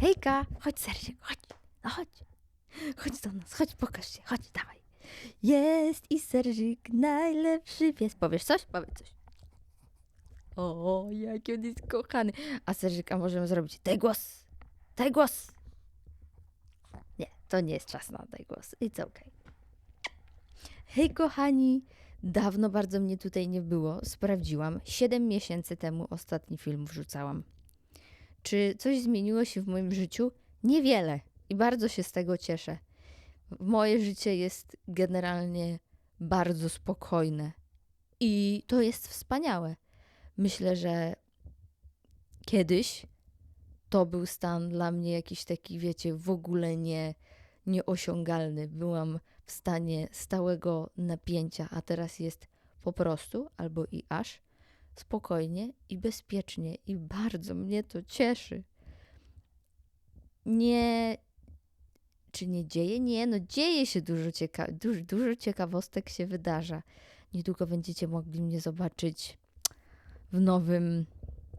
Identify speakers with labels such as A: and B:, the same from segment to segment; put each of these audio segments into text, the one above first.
A: Hejka, chodź Sergiek, chodź, no chodź. Chodź do nas, chodź, pokaż się, chodź, dawaj. Jest i Serżyk najlepszy pies. Powiesz coś? Powiedz coś. O, jaki on jest kochany. A Serżyk, a możemy zrobić daj głos, daj głos. Nie, to nie jest czas na daj głos. It's okay. Hej kochani, dawno bardzo mnie tutaj nie było. Sprawdziłam. Siedem miesięcy temu ostatni film wrzucałam. Czy coś zmieniło się w moim życiu? Niewiele i bardzo się z tego cieszę. Moje życie jest generalnie bardzo spokojne i to jest wspaniałe. Myślę, że kiedyś to był stan dla mnie jakiś taki, wiecie, w ogóle nie, nieosiągalny. Byłam w stanie stałego napięcia, a teraz jest po prostu albo i aż spokojnie i bezpiecznie i bardzo mnie to cieszy. Nie. Czy nie dzieje? Nie, no dzieje się dużo, cieka- dużo, dużo ciekawostek się wydarza. Niedługo będziecie mogli mnie zobaczyć w nowym.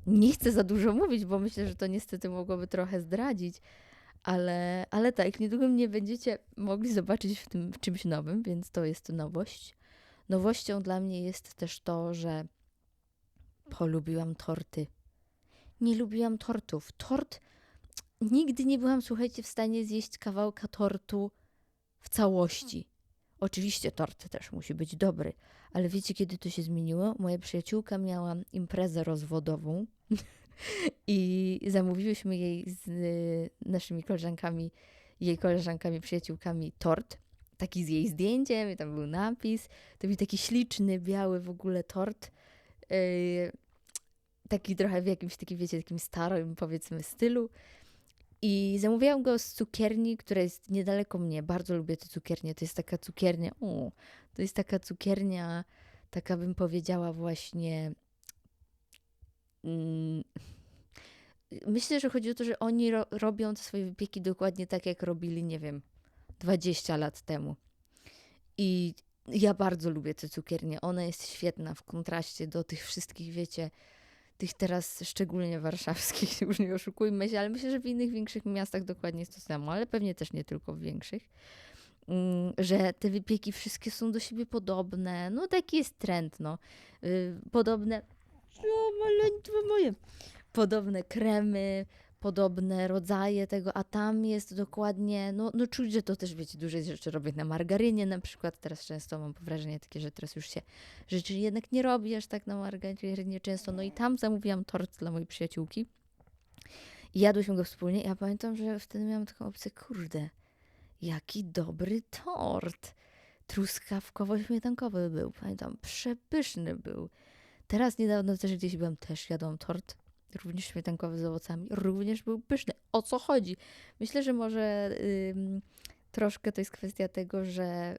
A: Nie chcę za dużo mówić, bo myślę, że to niestety mogłoby trochę zdradzić, ale, ale tak, niedługo mnie będziecie mogli zobaczyć w tym w czymś nowym, więc to jest nowość. Nowością dla mnie jest też to, że polubiłam torty. Nie lubiłam tortów. Tort. Nigdy nie byłam, słuchajcie, w stanie zjeść kawałka tortu w całości. Oczywiście tort też musi być dobry, ale wiecie, kiedy to się zmieniło? Moja przyjaciółka miała imprezę rozwodową i zamówiłyśmy jej z y, naszymi koleżankami, jej koleżankami, przyjaciółkami tort. Taki z jej zdjęciem, i tam był napis. To był taki śliczny, biały w ogóle tort. Yy, taki trochę w jakimś takim, wiecie, takim starym, powiedzmy, stylu. I zamówiłam go z cukierni, która jest niedaleko mnie. Bardzo lubię te cukiernie. To jest taka cukiernia, o, to jest taka cukiernia, taka bym powiedziała właśnie... Mm, myślę, że chodzi o to, że oni ro robią te swoje wypieki dokładnie tak, jak robili, nie wiem, 20 lat temu. I ja bardzo lubię tę cukiernię. Ona jest świetna w kontraście do tych wszystkich, wiecie, tych teraz szczególnie warszawskich, już nie oszukujmy się, ale myślę, że w innych większych miastach dokładnie jest to samo, ale pewnie też nie tylko w większych, mm, że te wypieki wszystkie są do siebie podobne. No taki jest trend, no. Y, Podobne, o maleństwo moje, podobne kremy, podobne rodzaje tego, a tam jest dokładnie, no, no czuć, że to też, wiecie, duże rzeczy robię na margarynie na przykład. Teraz często mam wrażenie takie, że teraz już się rzeczy jednak nie robi aż tak na margarynie często. No i tam zamówiłam tort dla mojej przyjaciółki i jadłyśmy go wspólnie. Ja pamiętam, że wtedy miałam taką opcję, kurde, jaki dobry tort. Truskawkowo-śmietankowy był, pamiętam, przepyszny był. Teraz niedawno też gdzieś byłam, też jadłam tort również śmietankowy z owocami, również był pyszny. O co chodzi? Myślę, że może troszkę to jest kwestia tego, że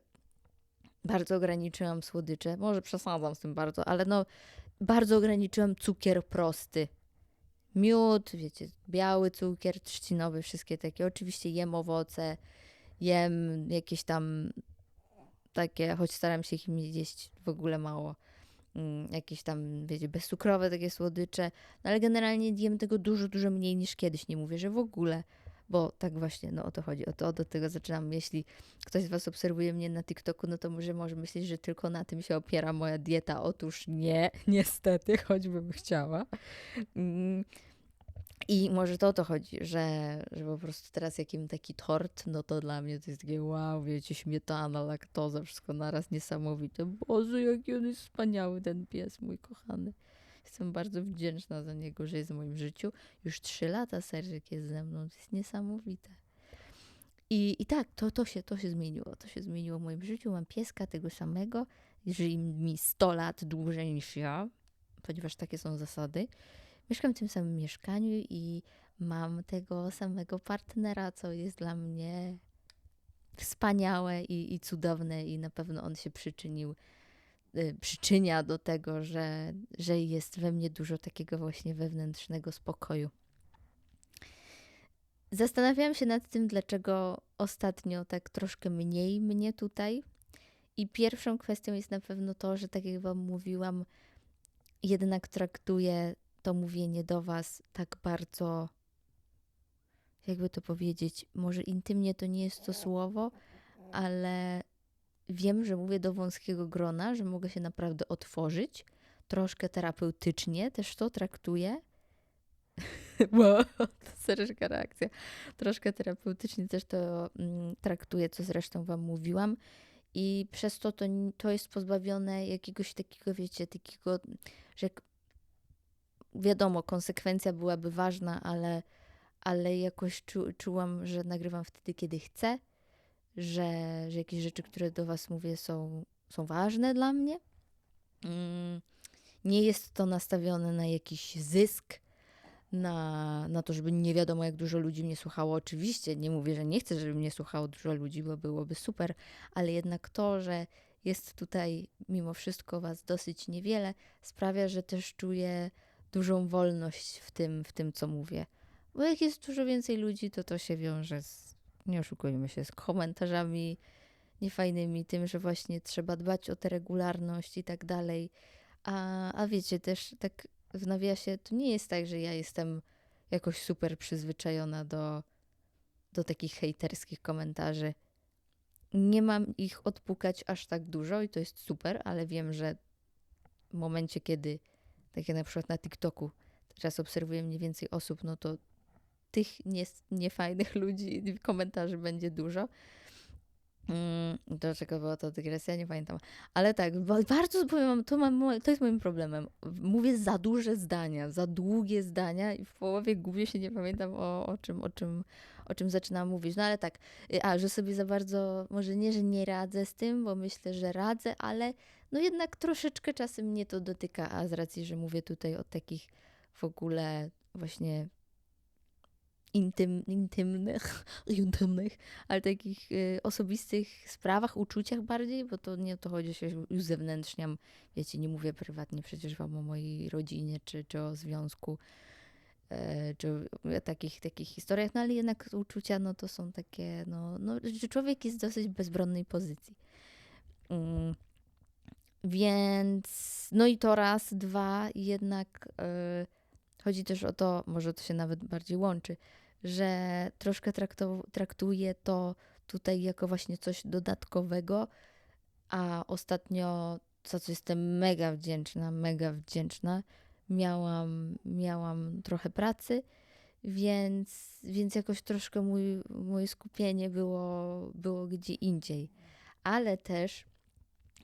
A: bardzo ograniczyłam słodycze. Może przesadzam z tym bardzo, ale no bardzo ograniczyłam cukier prosty. Miód, wiecie, biały cukier, trzcinowy, wszystkie takie. Oczywiście jem owoce, jem jakieś tam takie, choć staram się ich jeść w ogóle mało jakieś tam, wiecie, bezcukrowe takie słodycze, no ale generalnie jem tego dużo, dużo mniej niż kiedyś, nie mówię, że w ogóle, bo tak właśnie, no o to chodzi, o to, do tego zaczynam, jeśli ktoś z Was obserwuje mnie na TikToku, no to może może myśleć, że tylko na tym się opiera moja dieta, otóż nie, niestety, choćbym chciała. I może to o to chodzi, że, że po prostu teraz jakim taki tort, no to dla mnie to jest takie wow, wiecie, śmietana, laktoza, wszystko naraz niesamowite. Boże, jaki on jest wspaniały, ten pies, mój kochany. Jestem bardzo wdzięczna za niego, że jest w moim życiu. Już trzy lata Serżyk jest ze mną, to jest niesamowite. I, i tak, to, to, się, to się zmieniło. To się zmieniło w moim życiu. Mam pieska tego samego, żyje mi 100 lat dłużej niż ja, ponieważ takie są zasady. Mieszkam w tym samym mieszkaniu i mam tego samego partnera, co jest dla mnie wspaniałe i, i cudowne, i na pewno on się przyczynił, y, przyczynia do tego, że, że jest we mnie dużo takiego właśnie wewnętrznego spokoju. Zastanawiałam się nad tym, dlaczego ostatnio tak troszkę mniej mnie tutaj. I pierwszą kwestią jest na pewno to, że tak jak Wam mówiłam, jednak traktuję to mówienie do Was tak bardzo jakby to powiedzieć, może intymnie to nie jest to słowo, ale wiem, że mówię do wąskiego grona, że mogę się naprawdę otworzyć, troszkę terapeutycznie też to traktuję. Wow, sereczka reakcja. Troszkę terapeutycznie też to mm, traktuję, co zresztą Wam mówiłam. I przez to, to to jest pozbawione jakiegoś takiego, wiecie, takiego, że wiadomo, konsekwencja byłaby ważna, ale, ale jakoś czu, czułam, że nagrywam wtedy, kiedy chcę, że, że jakieś rzeczy, które do Was mówię, są, są ważne dla mnie. Mm, nie jest to nastawione na jakiś zysk, na, na to, żeby nie wiadomo, jak dużo ludzi mnie słuchało. Oczywiście nie mówię, że nie chcę, żeby mnie słuchało dużo ludzi, bo byłoby super, ale jednak to, że jest tutaj mimo wszystko Was dosyć niewiele, sprawia, że też czuję dużą wolność w tym, w tym co mówię. Bo jak jest dużo więcej ludzi, to to się wiąże z, nie oszukujmy się, z komentarzami niefajnymi, tym, że właśnie trzeba dbać o tę regularność i tak dalej. A, a wiecie, też tak w nawiasie to nie jest tak, że ja jestem jakoś super przyzwyczajona do, do takich hejterskich komentarzy. Nie mam ich odpukać aż tak dużo i to jest super, ale wiem, że w momencie, kiedy, tak jak na przykład na TikToku, teraz obserwuję mniej więcej osób, no to tych nie, niefajnych ludzi, komentarzy będzie dużo. Mm, do czego była to dygresja, nie pamiętam. Ale tak, bardzo powiem, to, mam, to jest moim problemem. Mówię za duże zdania, za długie zdania i w połowie gubię się, nie pamiętam o, o, czym, o, czym, o czym zaczynam mówić. No ale tak, y, a, że sobie za bardzo, może nie, że nie radzę z tym, bo myślę, że radzę, ale no jednak troszeczkę czasem mnie to dotyka, a z racji, że mówię tutaj o takich w ogóle właśnie intym, intymnych, intymnych, ale takich y, osobistych sprawach, uczuciach bardziej, bo to nie o to chodzi, że się już zewnętrzniam. Wiecie, nie mówię prywatnie przecież wam o mojej rodzinie, czy, czy o związku, e, czy o takich, takich historiach, no ale jednak uczucia, no to są takie, no, no że człowiek jest w dosyć bezbronnej pozycji. Mm. Więc, no i to raz, dwa, jednak y, chodzi też o to, może to się nawet bardziej łączy, że troszkę traktuję to tutaj jako właśnie coś dodatkowego, a ostatnio, za co jestem mega wdzięczna, mega wdzięczna, miałam, miałam trochę pracy, więc, więc jakoś troszkę mój, moje skupienie było, było gdzie indziej. Ale też,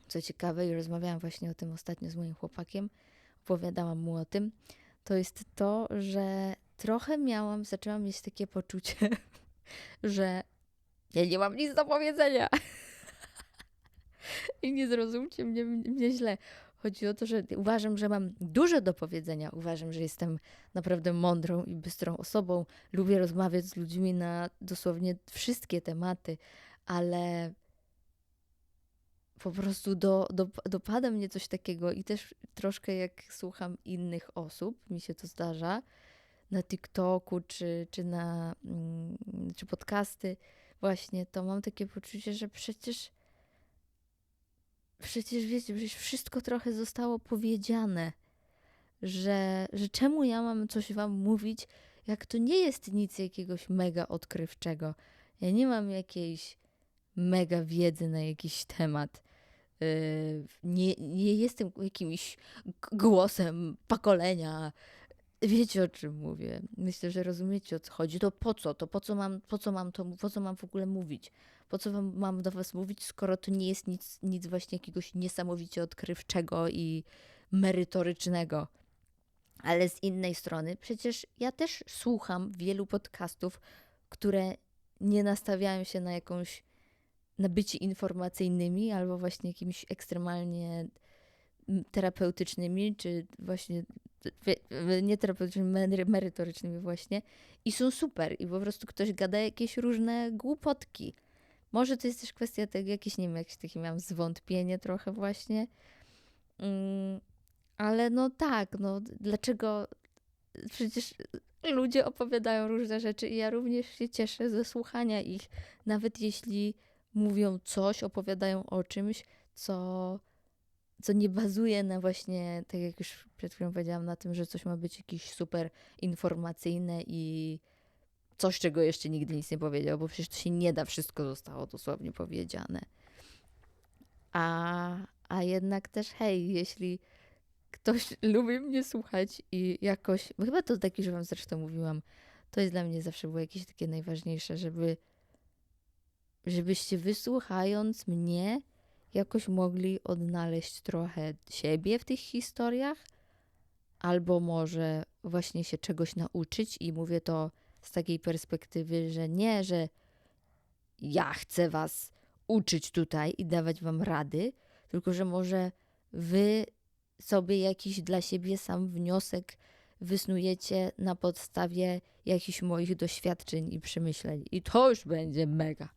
A: co ciekawe, i rozmawiałam właśnie o tym ostatnio z moim chłopakiem, opowiadałam mu o tym, to jest to, że trochę miałam, zaczęłam mieć takie poczucie, że ja nie mam nic do powiedzenia. I nie zrozumcie mnie, mnie źle. Chodzi o to, że uważam, że mam dużo do powiedzenia. Uważam, że jestem naprawdę mądrą i bystrą osobą. Lubię rozmawiać z ludźmi na dosłownie wszystkie tematy, ale po prostu do, do, dopada mnie coś takiego i też troszkę jak słucham innych osób, mi się to zdarza, na TikToku czy, czy na mm, czy podcasty, właśnie, to mam takie poczucie, że przecież przecież wiecie, przecież wszystko trochę zostało powiedziane, że, że czemu ja mam coś wam mówić, jak to nie jest nic jakiegoś mega odkrywczego. Ja nie mam jakiejś mega wiedzy na jakiś temat. Yy, nie, nie jestem jakimś głosem pokolenia, Wiecie o czym mówię. Myślę, że rozumiecie o co chodzi. To po co? To po co mam, po co mam to, po co mam w ogóle mówić? Po co wam, mam do was mówić, skoro to nie jest nic, nic właśnie jakiegoś niesamowicie odkrywczego i merytorycznego. Ale z innej strony, przecież ja też słucham wielu podcastów, które nie nastawiają się na jakąś na bycie informacyjnymi albo właśnie jakimiś ekstremalnie terapeutycznymi, czy właśnie nie terapeutycznymi, merytorycznymi właśnie i są super i po prostu ktoś gada jakieś różne głupotki. Może to jest też kwestia tego, jakieś, nie wiem, jakieś takie miałam zwątpienie trochę właśnie, mm, ale no tak, no dlaczego przecież ludzie opowiadają różne rzeczy i ja również się cieszę ze słuchania ich, nawet jeśli mówią coś, opowiadają o czymś, co co nie bazuje na właśnie, tak jak już przed chwilą powiedziałam, na tym, że coś ma być jakieś super informacyjne i, coś, czego jeszcze nigdy nic nie powiedział, bo przecież to się nie da, wszystko zostało dosłownie powiedziane. A, a jednak też, hej, jeśli ktoś lubi mnie słuchać i jakoś, bo chyba to taki, że wam zresztą mówiłam, to jest dla mnie zawsze było jakieś takie najważniejsze, żeby żebyście wysłuchając mnie jakoś mogli odnaleźć trochę siebie w tych historiach, albo może właśnie się czegoś nauczyć i mówię to z takiej perspektywy, że nie, że ja chcę was uczyć tutaj i dawać wam rady, tylko że może wy sobie jakiś dla siebie sam wniosek wysnujecie na podstawie jakichś moich doświadczeń i przemyśleń. I to już będzie mega.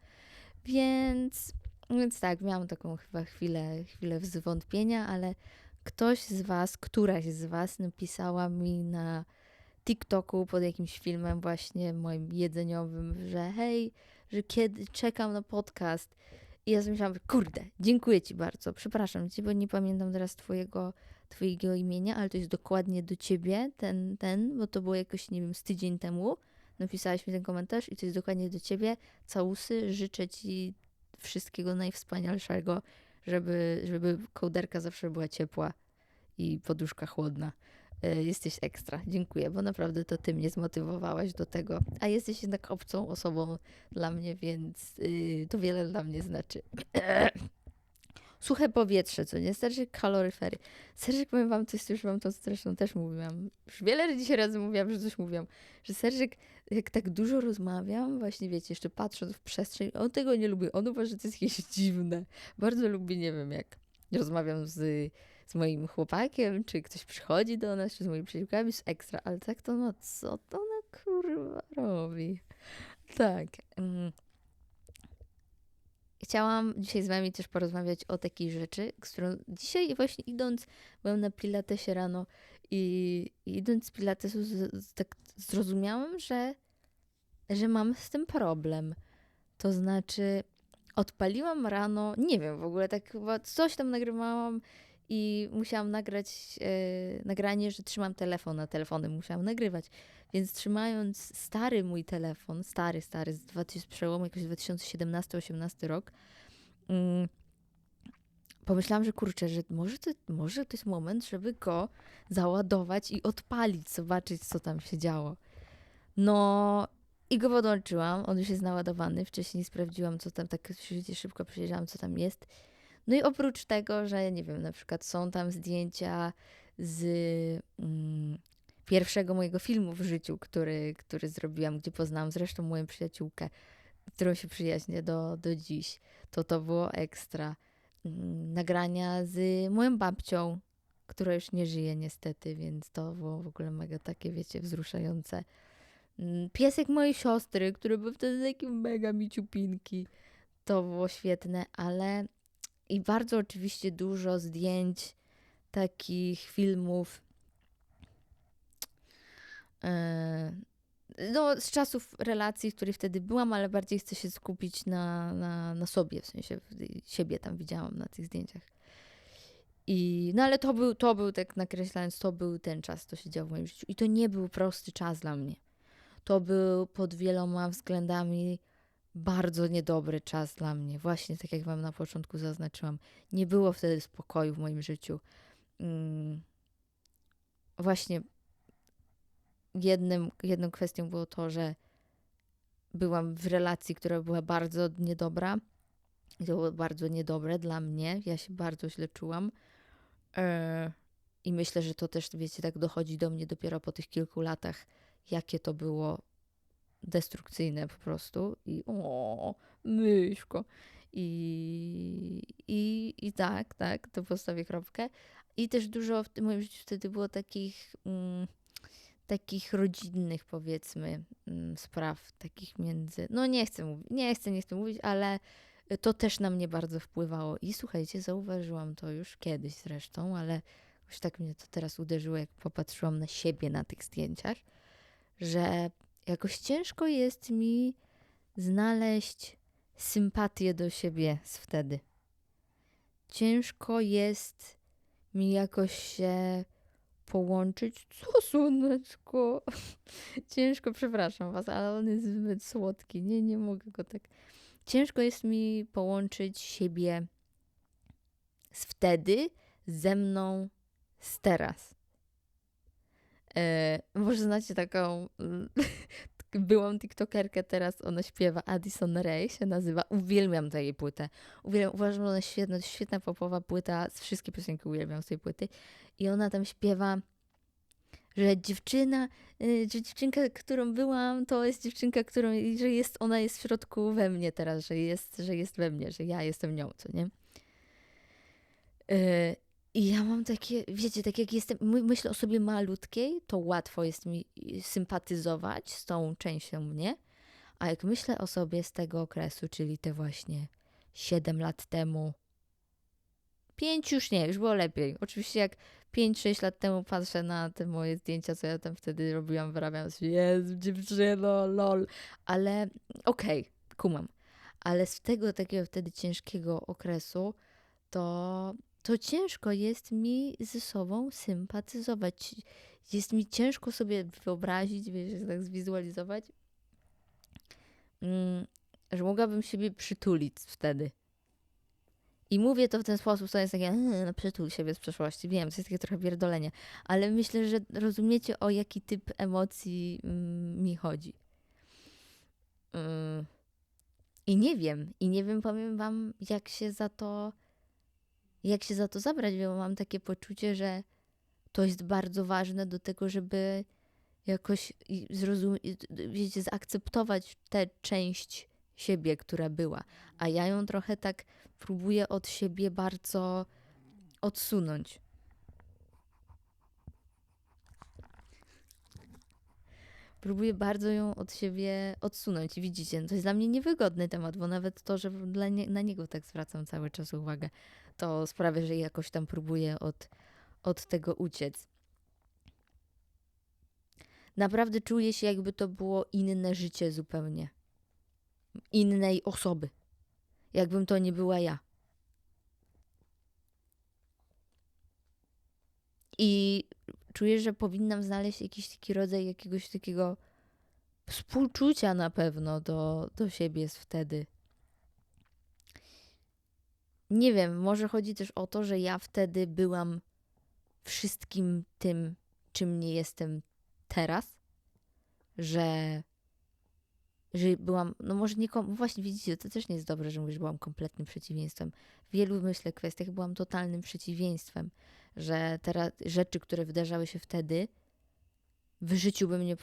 A: Więc, więc tak, miałam taką chyba chwilę, chwilę zwątpienia, ale ktoś z Was, któraś z Was napisała mi na TikToku pod jakimś filmem właśnie moim jedzeniowym, że hej, że kiedy czekam na podcast. I ja myślałam, kurde, dziękuję Ci bardzo, przepraszam Cię, bo nie pamiętam teraz Twojego, twojego imienia, ale to jest dokładnie do Ciebie, ten, ten, bo to było jakoś, nie wiem, z tydzień temu. Napisałaś mi ten komentarz i to jest dokładnie do Ciebie. Całusy, życzę Ci wszystkiego najwspanialszego, żeby, żeby kołderka zawsze była ciepła i poduszka chłodna. E, jesteś ekstra. Dziękuję, bo naprawdę to ty mnie zmotywowałaś do tego. A jesteś jednak obcą osobą dla mnie, więc yy, to wiele dla mnie znaczy. Suche powietrze, co nie? Starszy kaloryfery. Serżyk, powiem wam, coś już wam to zresztą też mówiłam. Już wiele dzisiaj razy mówiłam, że coś mówiłam. Że Serżyk, jak tak dużo rozmawiam, właśnie wiecie, jeszcze patrząc w przestrzeń, on tego nie lubi. On uważa, że to jest jakieś dziwne. Bardzo lubi, nie wiem, jak rozmawiam z z moim chłopakiem, czy ktoś przychodzi do nas, czy z moimi przyjaciółkami, jest ekstra, ale tak to no, co to ona kurwa robi? Tak. Chciałam dzisiaj z wami też porozmawiać o takiej rzeczy, z którą dzisiaj właśnie idąc, byłam na pilatesie rano i, i idąc z pilatesu z, z, tak zrozumiałam, że, że mam z tym problem. To znaczy odpaliłam rano, nie wiem w ogóle, tak chyba coś tam nagrywałam i musiałam nagrać e, nagranie, że trzymam telefon, na telefonem musiałam nagrywać. Więc trzymając stary mój telefon, stary, stary, z 2000, przełomu jakoś 2017-18 rok, mm, pomyślałam, że kurczę, że może to, może to jest moment, żeby go załadować i odpalić, zobaczyć, co tam się działo. No i go podłączyłam, on już jest naładowany, wcześniej sprawdziłam, co tam, tak szybko przejrzałam, co tam jest no i oprócz tego, że nie wiem, na przykład są tam zdjęcia z mm, pierwszego mojego filmu w życiu, który, który zrobiłam, gdzie poznałam zresztą moją przyjaciółkę, którą się przyjaźnię do, do dziś, to to było ekstra. Mm, nagrania z moją babcią, która już nie żyje niestety, więc to było w ogóle mega takie, wiecie, wzruszające. Mm, piesek mojej siostry, który był wtedy taki mega miciupinki. To było świetne, ale i bardzo oczywiście dużo zdjęć, takich filmów. E, no, z czasów relacji, w której wtedy byłam, ale bardziej chcę się skupić na, na, na sobie, w sensie siebie tam widziałam na tych zdjęciach. I, no ale to był, to był, tak nakreślając, to był ten czas, to się działo w moim życiu. I to nie był prosty czas dla mnie. To był pod wieloma względami bardzo niedobry czas dla mnie. Właśnie tak jak Wam na początku zaznaczyłam, nie było wtedy spokoju w moim życiu. Mm. Właśnie jednym, jedną kwestią było to, że byłam w relacji, która była bardzo niedobra. I to było bardzo niedobre dla mnie. Ja się bardzo źle czułam. E, I myślę, że to też, wiecie, tak dochodzi do mnie dopiero po tych kilku latach, jakie to było destrukcyjne po prostu i o, myszko. I, i, I tak, tak, to postawię kropkę. I też dużo w tym moim życiu wtedy było takich, mm, takich rodzinnych, powiedzmy, mm, spraw, takich między. No nie chcę mówić, nie chcę, nie chcę mówić, ale to też na mnie bardzo wpływało. I słuchajcie, zauważyłam to już kiedyś zresztą, ale już tak mnie to teraz uderzyło, jak popatrzyłam na siebie na tych zdjęciach, że jakoś ciężko jest mi znaleźć sympatię do siebie z wtedy. Ciężko jest mi jakoś się połączyć. Co, słoneczko? Ciężko, przepraszam was, ale on jest zbyt słodki. Nie, nie mogę go tak. Ciężko jest mi połączyć siebie z wtedy ze mną z teraz. E, może znacie taką byłam tiktokerkę, teraz ona śpiewa Addison Rae się nazywa. Uwielbiam tę jej płytę. Uwielbiam, uważam, że ona jest świetna, świetna popowa płyta, wszystkie piosenki uwielbiam z tej płyty. I ona tam śpiewa, że dziewczyna, y, że dziewczynka, którą byłam, to jest dziewczynka, którą, że jest, ona jest w środku we mnie teraz, że jest, że jest we mnie, że ja jestem nią, co nie? Y, i ja mam takie, wiecie, tak jak jestem, myślę o sobie malutkiej, to łatwo jest mi sympatyzować z tą częścią mnie, a jak myślę o sobie z tego okresu, czyli te właśnie 7 lat temu, 5 już nie, już było lepiej. Oczywiście jak 5-6 lat temu patrzę na te moje zdjęcia, co ja tam wtedy robiłam, wyrabiam się, jest dziewczyno, lol, ale okej, okay, kumam. Ale z tego takiego wtedy ciężkiego okresu, to to ciężko jest mi ze sobą sympatyzować. Jest mi ciężko sobie wyobrazić, wiesz, tak zwizualizować, mm, że mogłabym siebie przytulić wtedy. I mówię to w ten sposób, to jest takie, yy, no przytul siebie z przeszłości. Wiem, to jest takie trochę pierdolenie, ale myślę, że rozumiecie, o jaki typ emocji mm, mi chodzi. Mm. I nie wiem, i nie wiem, powiem wam, jak się za to jak się za to zabrać, bo mam takie poczucie, że to jest bardzo ważne do tego, żeby jakoś wiecie, zaakceptować tę część siebie, która była. A ja ją trochę tak próbuję od siebie bardzo odsunąć. Próbuję bardzo ją od siebie odsunąć. Widzicie, to jest dla mnie niewygodny temat, bo nawet to, że nie, na niego tak zwracam cały czas uwagę, to sprawia, że jakoś tam próbuję od, od tego uciec. Naprawdę czuję się, jakby to było inne życie zupełnie. Innej osoby. Jakbym to nie była ja. I czuję, że powinnam znaleźć jakiś taki rodzaj jakiegoś takiego współczucia na pewno do, do siebie wtedy nie wiem, może chodzi też o to, że ja wtedy byłam wszystkim tym, czym nie jestem teraz, że, że byłam, no może nie, właśnie widzicie, to też nie jest dobre, że mówisz, że byłam kompletnym przeciwieństwem. W wielu, myślę, kwestiach byłam totalnym przeciwieństwem, że teraz rzeczy, które wydarzały się wtedy, w życiu bym nie,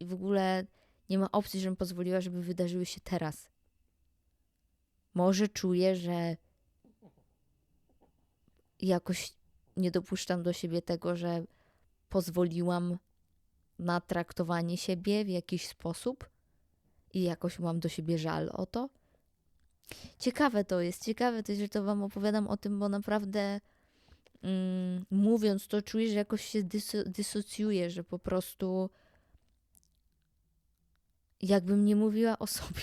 A: w ogóle nie ma opcji, żebym pozwoliła, żeby wydarzyły się teraz. Może czuję, że jakoś nie dopuszczam do siebie tego, że pozwoliłam na traktowanie siebie w jakiś sposób i jakoś mam do siebie żal o to. Ciekawe to jest, ciekawe to jest, że to Wam opowiadam o tym, bo naprawdę mm, mówiąc to czuję, że jakoś się dyso dysocjuję, że po prostu jakbym nie mówiła o sobie.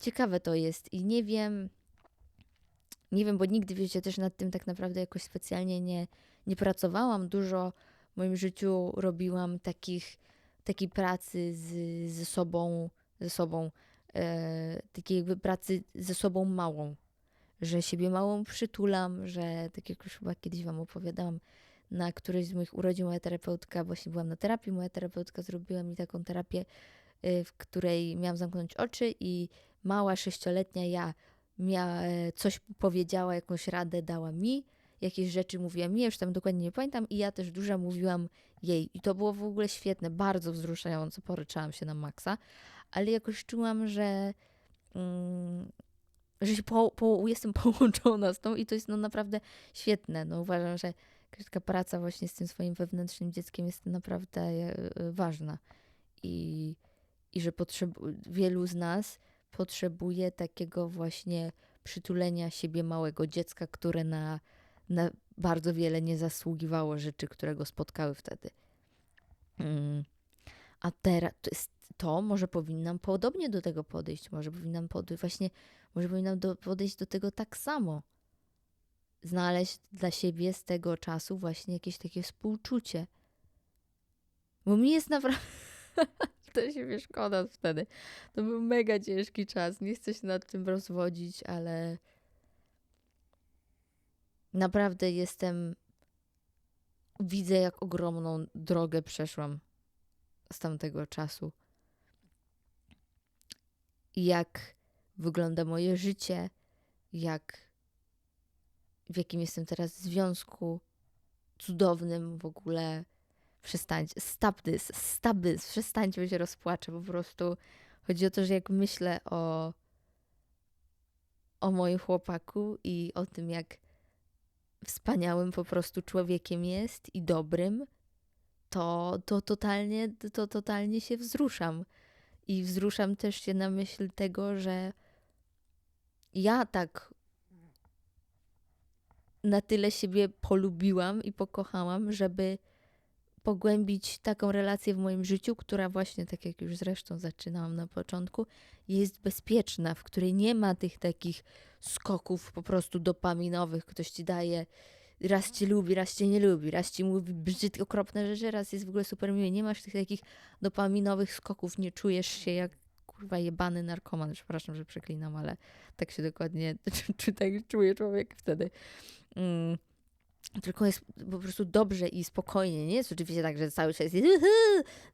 A: Ciekawe to jest i nie wiem, nie wiem, bo nigdy, wiecie, też nad tym tak naprawdę jakoś specjalnie nie, nie pracowałam. Dużo w moim życiu robiłam takich, takiej pracy z, ze sobą, ze sobą, e, takiej jakby pracy ze sobą małą, że siebie małą przytulam, że tak jak już chyba kiedyś Wam opowiadałam, na którejś z moich urodzin moja terapeutka, właśnie byłam na terapii, moja terapeutka zrobiła mi taką terapię, e, w której miałam zamknąć oczy i mała sześcioletnia ja miała, e, coś powiedziała, jakąś radę dała mi, jakieś rzeczy mówiła mi, już tam dokładnie nie pamiętam i ja też dużo mówiłam jej. I to było w ogóle świetne, bardzo wzruszające, poryczałam się na maksa, ale jakoś czułam, że mm, że się po, po, jestem połączona z tą i to jest no naprawdę świetne, no uważam, że taka praca właśnie z tym swoim wewnętrznym dzieckiem jest naprawdę e, e, ważna. I, i że potrzebu- wielu z nas potrzebuje takiego właśnie przytulenia siebie małego dziecka, które na, na bardzo wiele nie zasługiwało rzeczy, które go spotkały wtedy. Mm. A teraz to, jest, to może powinnam podobnie do tego podejść, może powinnam podejść, właśnie, może powinnam do, podejść do tego tak samo. znaleźć dla siebie z tego czasu właśnie jakieś takie współczucie. Bo mi jest naprawdę. to się mnie szkoda wtedy. To był mega ciężki czas. Nie chcę się nad tym rozwodzić, ale naprawdę jestem. Widzę, jak ogromną drogę przeszłam z tamtego czasu. Jak wygląda moje życie, jak w jakim jestem teraz związku cudownym w ogóle. Przestańcie, stop this, stop this, przestańcie, bo się rozpłaczę po prostu. Chodzi o to, że jak myślę o, o moim chłopaku i o tym, jak wspaniałym po prostu człowiekiem jest i dobrym, to, to, totalnie, to totalnie się wzruszam. I wzruszam też się na myśl tego, że ja tak na tyle siebie polubiłam i pokochałam, żeby pogłębić taką relację w moim życiu, która właśnie, tak jak już zresztą zaczynałam na początku, jest bezpieczna, w której nie ma tych takich skoków po prostu dopaminowych. Ktoś ci daje, raz cię lubi, raz cię nie lubi, raz ci mówi brzydko okropne rzeczy, raz jest w ogóle super miły. Nie masz tych takich dopaminowych skoków, nie czujesz się jak kurwa jebany narkoman. Przepraszam, że przeklinam, ale tak się dokładnie, tak czuje człowiek wtedy. Mm. Tylko jest po prostu dobrze i spokojnie. Nie jest oczywiście tak, że cały czas jest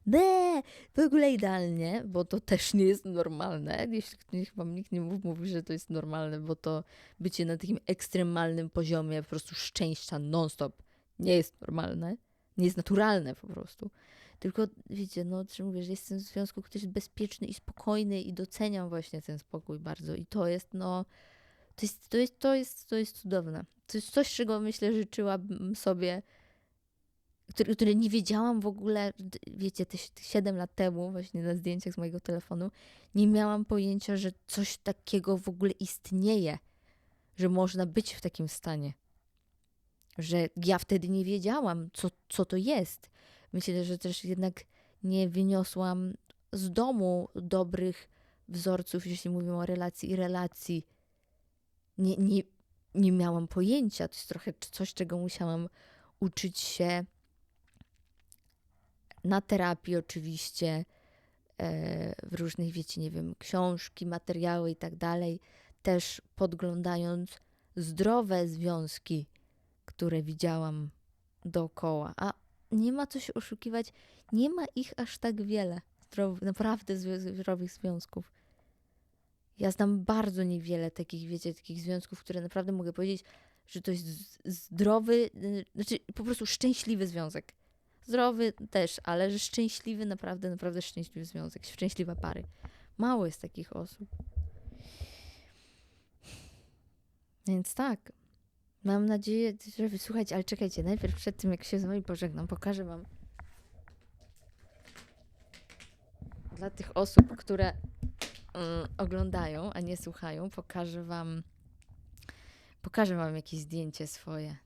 A: de, w ogóle idealnie, bo to też nie jest normalne. Jeśli chyba nikt nie mówi, mówi, że to jest normalne, bo to bycie na takim ekstremalnym poziomie po prostu szczęścia non-stop nie jest normalne. Nie jest naturalne po prostu. Tylko wiecie, no czy mówię, że jestem w związku, który jest bezpieczny i spokojny i doceniam właśnie ten spokój bardzo. I to jest, no, to jest, to jest, to jest, to jest cudowne. To jest coś, czego myślę, życzyłabym sobie, które, które nie wiedziałam w ogóle, wiecie, te 7 lat temu, właśnie na zdjęciach z mojego telefonu, nie miałam pojęcia, że coś takiego w ogóle istnieje, że można być w takim stanie. Że ja wtedy nie wiedziałam, co, co to jest. Myślę, że też jednak nie wyniosłam z domu dobrych wzorców, jeśli mówimy o relacji i relacji. Nie, nie, nie miałam pojęcia. To jest trochę coś, czego musiałam uczyć się na terapii, oczywiście, e, w różnych, wiecie, nie wiem, książki, materiały i tak dalej, też podglądając zdrowe związki, które widziałam dookoła. A nie ma co się oszukiwać, nie ma ich aż tak wiele, naprawdę zdrowych związków. Ja znam bardzo niewiele takich, wiecie, takich związków, które naprawdę mogę powiedzieć, że to jest zdrowy, y, znaczy po prostu szczęśliwy związek. Zdrowy też, ale że szczęśliwy, naprawdę, naprawdę szczęśliwy związek, szczęśliwa pary. Mało jest takich osób. Więc tak, mam nadzieję, że wysłuchajcie, ale czekajcie, najpierw przed tym, jak się z wami pożegnam, pokażę wam dla tych osób, które Y, oglądają, a nie słuchają, pokażę wam pokażę wam jakieś zdjęcie swoje.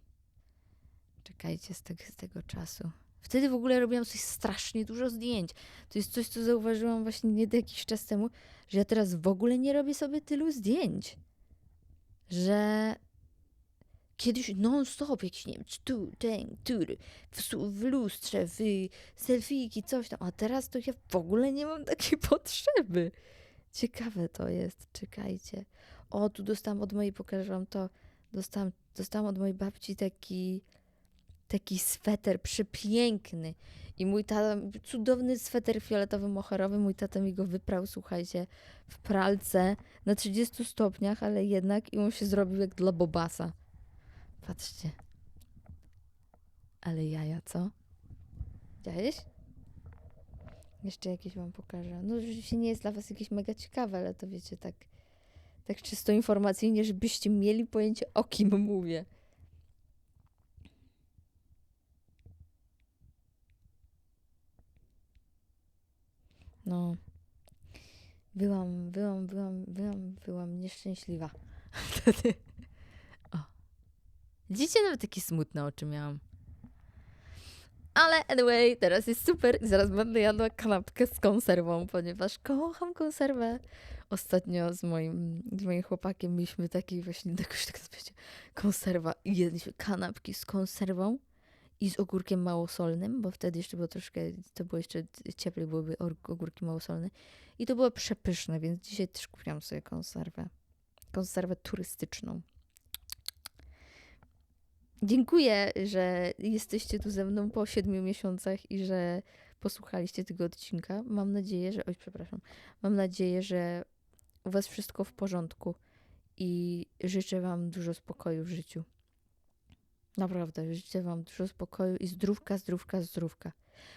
A: Czekajcie z tego, z tego czasu. Wtedy w ogóle robiłam coś strasznie dużo zdjęć. To jest coś, co zauważyłam właśnie nie jakiś czas temu, że ja teraz w ogóle nie robię sobie tylu zdjęć. Że kiedyś non-stop jakieś, nie wiem, tu, ten, tu, w, w lustrze, w selfiki, coś tam. A teraz to ja w ogóle nie mam takiej potrzeby. Ciekawe to jest, czekajcie. O, tu dostałam od mojej, pokażę wam to, dostałam, dostałam od mojej babci taki, taki sweter przepiękny. I mój tata, cudowny sweter fioletowy-moherowy, mój tata mi go wyprał, słuchajcie, w pralce na 30 stopniach, ale jednak i on się zrobił jak dla Bobasa. Patrzcie. Ale jaja, co? Widziałeś? Jeszcze jakieś wam pokażę. No rzeczywiście nie jest dla was jakieś mega ciekawe, ale to wiecie, tak, tak czysto informacyjnie, żebyście mieli pojęcie o kim mówię. No. Byłam, byłam, byłam, byłam, byłam nieszczęśliwa. Wtedy. O. Widzicie, nawet takie smutne oczy miałam. Ale anyway, teraz jest super i zaraz będę jadła kanapkę z konserwą, ponieważ kocham konserwę. Ostatnio z moim, z moim chłopakiem mieliśmy taki właśnie, jakoś tak wiecie, konserwa i jedliśmy kanapki z konserwą i z ogórkiem małosolnym, bo wtedy jeszcze było troszkę, to było jeszcze cieplej, byłyby ogórki małosolne. I to było przepyszne, więc dzisiaj też kupiłam sobie konserwę. Konserwę turystyczną. Dziękuję, że jesteście tu ze mną po siedmiu miesiącach i że posłuchaliście tego odcinka. Mam nadzieję, że. Oj, przepraszam. Mam nadzieję, że u Was wszystko w porządku i życzę Wam dużo spokoju w życiu. Naprawdę, życzę Wam dużo spokoju i zdrówka, zdrówka, zdrówka.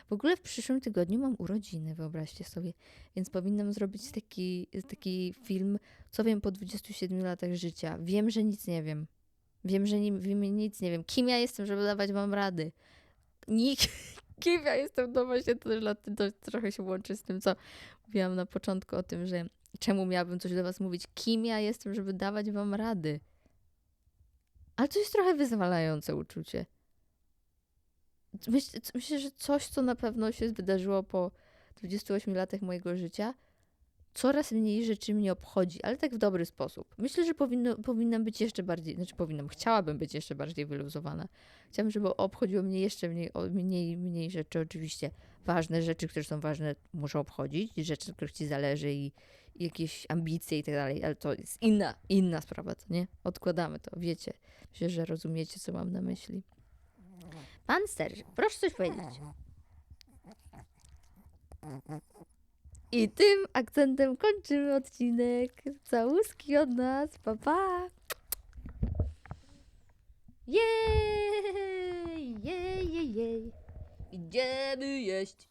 A: W ogóle w przyszłym tygodniu mam urodziny, wyobraźcie sobie, więc powinnam zrobić taki, taki film, co wiem po 27 latach życia. Wiem, że nic nie wiem. Wiem, że nie, wiem, nic nie wiem. Kim ja jestem, żeby dawać wam rady? Nikt. Kim ja jestem, to właśnie to, to trochę się łączy z tym, co mówiłam na początku o tym, że czemu miałabym coś do was mówić. Kim ja jestem, żeby dawać wam rady? Ale to jest trochę wyzwalające uczucie. Myślę, myślę, że coś, co na pewno się wydarzyło po 28 latach mojego życia, coraz mniej rzeczy mnie obchodzi, ale tak w dobry sposób. Myślę, że powinno, powinnam być jeszcze bardziej, znaczy powinnam, chciałabym być jeszcze bardziej wyluzowana. Chciałabym, żeby obchodziło mnie jeszcze mniej, mniej, mniej rzeczy. Oczywiście ważne rzeczy, które są ważne, muszą obchodzić, rzeczy, na których ci zależy i, i jakieś ambicje i tak dalej, ale to jest inna, inna sprawa, to nie? Odkładamy to, wiecie. Myślę, że rozumiecie, co mam na myśli. Pan Serge, proszę coś powiedzieć. I tym akcentem kończymy odcinek. Całuski od nas. Pa, pa. Jej, jej, jej, jej. Idziemy jeść.